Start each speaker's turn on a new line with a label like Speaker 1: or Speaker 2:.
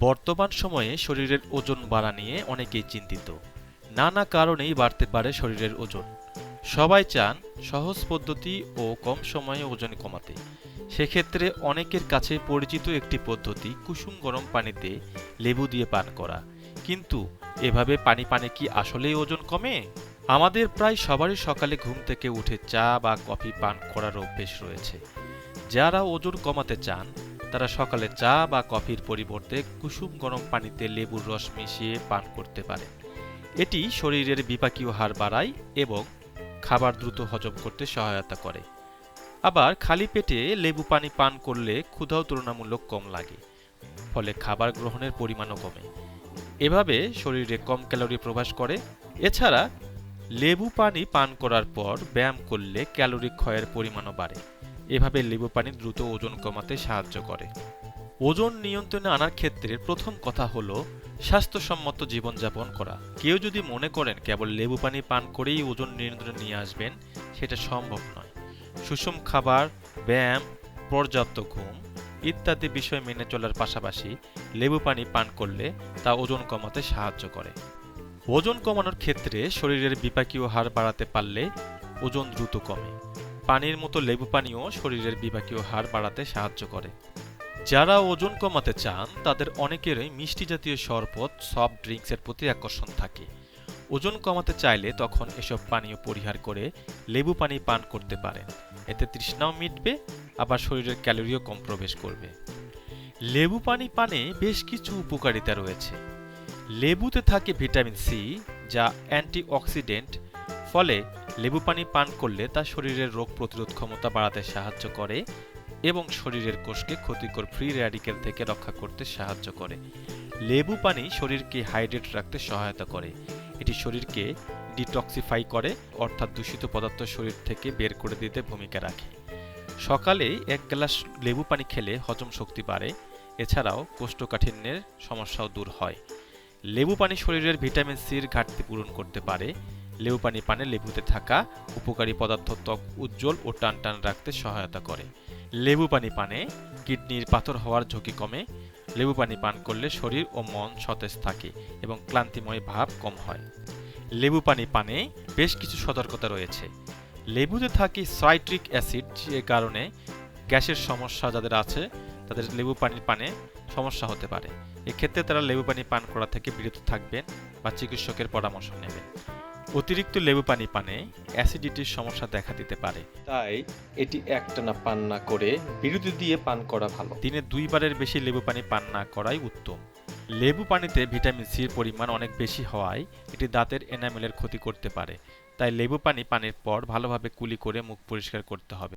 Speaker 1: বর্তমান সময়ে শরীরের ওজন বাড়া নিয়ে অনেকেই চিন্তিত। নানা কারণেই বাড়তে পারে শরীরের ওজন। সবাই চান সহজ পদ্ধতি ও কম সময়ে ওজন কমাতে। সেক্ষেত্রে অনেকের কাছে পরিচিত একটি পদ্ধতি কুসুম গরম পানিতে লেবু দিয়ে পান করা। কিন্তু এভাবে পানি পানে কি আসলেই ওজন কমে? আমাদের প্রায় সবারই সকালে ঘুম থেকে উঠে চা বা কফি পান করার অভ্যেস রয়েছে। যারা ওজন কমাতে চান তারা সকালে চা বা কফির পরিবর্তে কুসুম গরম পানিতে লেবুর রস মিশিয়ে পান করতে পারে। এটি শরীরের বিপাকীয় হার বাড়ায় এবং খাবার দ্রুত হজম করতে সহায়তা করে। আবার খালি পেটে লেবু পানি পান করলে ক্ষুধাও তুলনামূলক কম লাগে, ফলে খাবার গ্রহণের পরিমাণও কমে। এভাবে শরীরে কম ক্যালোরি প্রবেশ করে। এছাড়া লেবু পানি পান করার পর ব্যায়াম করলে ক্যালোরি ক্ষয়ের পরিমাণও বাড়ে। এভাবে লেবু পানি দ্রুত ওজন কমাতে সাহায্য করে। ওজন নিয়ন্ত্রণে আনার ক্ষেত্রে প্রথম কথা হলো স্বাস্থ্যসম্মত জীবনযাপন করা। কেউ যদি মনে করেন কেবল লেবু পানি পান করেই ওজন নিয়ন্ত্রণে নিয়ে আসবেন, সেটা সম্ভব নয়। সুষম খাবার, ব্যায়াম, পর্যাপ্ত ঘুম ইত্যাদি বিষয় মেনে চলার পাশাপাশি লেবু পানি পান করলে তা ওজন কমাতে সাহায্য করে। ওজন কমানোর ক্ষেত্রে শরীরের বিপাকীয় হার বাড়াতে পারলে ওজন দ্রুত কমে। পানির মতো লেবু পানিও শরীরের বিপাকীয় হার বাড়াতে সাহায্য করে। যারা ওজন কমাতে চান, তাদের অনেকেরই মিষ্টি জাতীয় শরবত সফট ড্রিঙ্কসের প্রতি আকর্ষণ থাকে। ওজন কমাতে চাইলে তখন এসব পানীয় পরিহার করে লেবু পানি পান করতে পারেন। এতে তৃষ্ণাও মিটবে, আবার শরীরের ক্যালোরিও কম প্রবেশ করবে। লেবু পানি পানে বেশ কিছু উপকারিতা রয়েছে। লেবুতে থাকে ভিটামিন সি, যা অ্যান্টিঅক্সিডেন্ট, ফলে লেবু পানি পান করলে তা শরীরের রোগ প্রতিরোধ ক্ষমতা বাড়াতে সাহায্য করে এবং শরীরের কোষকে ক্ষতিকর ফ্রি র্যাডিক্যাল থেকে রক্ষা করতে সাহায্য করে। লেবু পানি শরীরকে হাইড্রেট রাখতে সহায়তা করে। এটি শরীরকে ডিটক্সিফাই করে, অর্থাৎ দূষিত পদার্থ শরীর থেকে বের করে দিতে ভূমিকা রাখে। সকালে এক গ্লাস লেবু পানি খেলে হজম শক্তি বাড়ে, এছাড়াও কোষ্ঠকাঠিন্যের সমস্যাও দূর হয়। লেবু পানি শরীরের ভিটামিন সির ঘাটতি পূরণ করতে পারে লেবু পানি পানে লেবুতে থাকা উপকারী পদার্থ ত্বক উজ্জ্বল ও টান টান রাখতে সহায়তা করে। লেবু পানি পানে কিডনির পাথর হওয়ার ঝুঁকি কমে। লেবু পানি পান করলে শরীর ও মন সতেজ থাকে এবং ক্লান্তিময় ভাব কম হয়। লেবু পানি পানে বেশ কিছু সতর্কতা রয়েছে। লেবুতে থাকে সাইট্রিক অ্যাসিড যে কারণে গ্যাসের সমস্যা যাদের আছে, তাদের লেবু পানি পানে সমস্যা হতে পারে। এক্ষেত্রে তারা লেবু পানি পান করা থেকে বিরত থাকবেন বা চিকিৎসকের পরামর্শ নেবেন। অতিরিক্ত লেবু পানি পানে অ্যাসিডিটির সমস্যা দেখা দিতে পারে।
Speaker 2: তাই এটি একটানা পান না করে বিরতি দিয়ে পান করা ভালো।
Speaker 1: দিনে দুইবারের বেশি লেবু পানি পান না করাই উত্তম। লেবু পানিতে ভিটামিন সির পরিমাণ অনেক বেশি হওয়ায় এটি দাঁতের এনামেলের ক্ষতি করতে পারে। তাই লেবু পানি পানির পর ভালোভাবে কুলি করে মুখ পরিষ্কার করতে হবে।